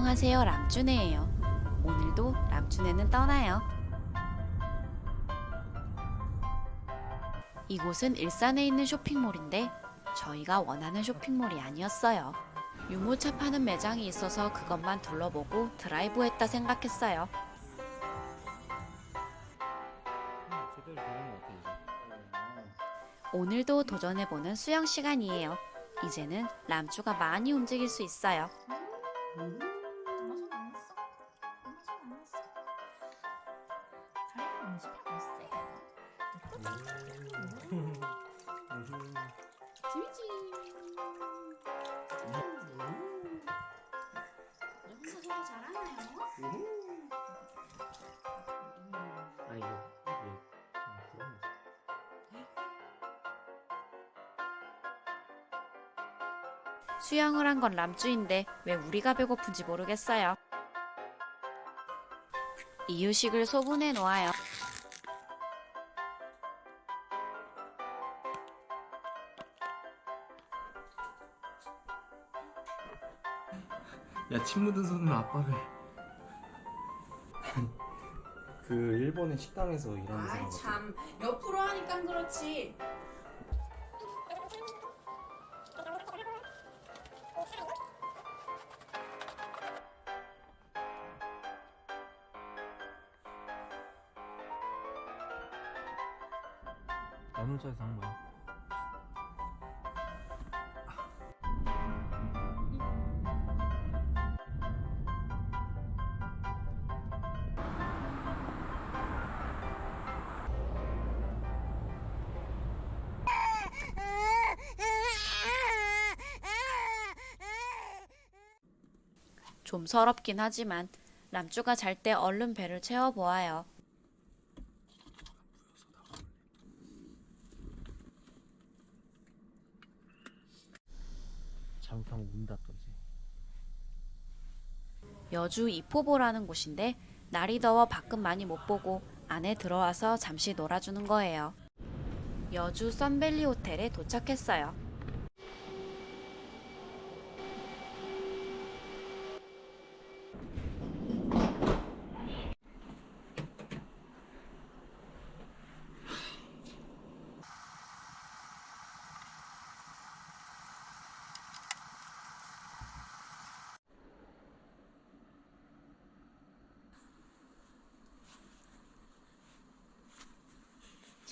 안녕하세요 람쭈네예요. 오늘도 람쭈네는 떠나요. 이곳은 일산에 있는 쇼핑몰인데 저희가 원하는 쇼핑몰이 아니었어요. 유모차 파는 매장이 있어서 그것만 둘러보고 생각했어요. 것 같아 이제. 오늘도 도전해보는 수영 시간이에요. 이제는 람쭈가 많이 움직일 수 있어요. 재밌지? 여기서 저도 잘하나요? 수영을 한 건 람쭈인데 왜 우리가 배고픈지 모르겠어요. 이유식을 소분해 놓아요. 야 침 묻은 손으로 아빠를. 그 일본의 식당에서 일하는 사람 아이 같아. 참 옆으로 하니까 그렇지. 나눔차에서 한 거야. 좀 서럽긴 하지만 람쭈가 잘 때 얼른 배를 채워 보아요. 잘못하면 운다 또 이제. 여주 이포보라는 곳인데 날이 더워 밖은 많이 못 보고 안에 들어와서 잠시 놀아주는 거예요. 여주 썬밸리 호텔에 도착했어요.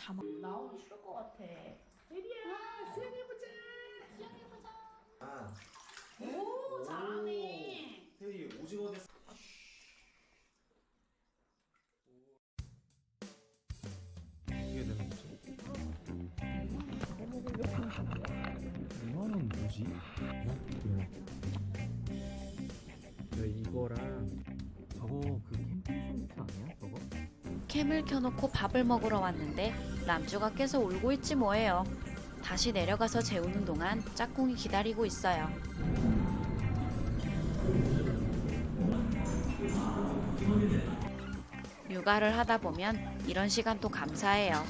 잠 나오기 싫을 것 같아. 혜리야, 수영해보자. 수영해보자. 아. 오, 잘하네. 테리 오징어 됐어. 어떻게 되는 거지? 2만 원 뭐지? 왜 이거랑 저거 그 캠핑 세트 아니야? 저거? 캠을 켜놓고 밥을 먹으러 왔는데 람쭈가 깨서 울고 있지 뭐예요. 다시 내려가서 재우는 동안 짝꿍이 기다리고 있어요. 육아를 하다 보면 이런 시간도 감사해요.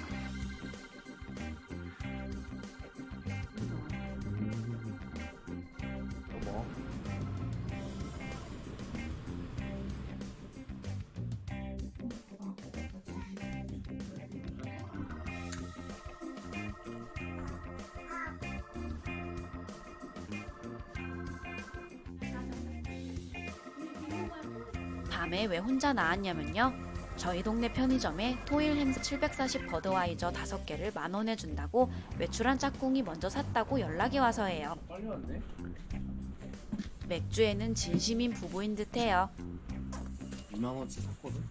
밤에 왜 혼자 나왔냐면요. 저희 동네 편의점에 토일 햄스 740 버드와이저 5개를 만 원에 준다고 외출한 짝꿍이 먼저 샀다고 연락이. 빨리 왔네? 맥주에는 진심인 부부인 듯해요. 2만 원치 샀거든?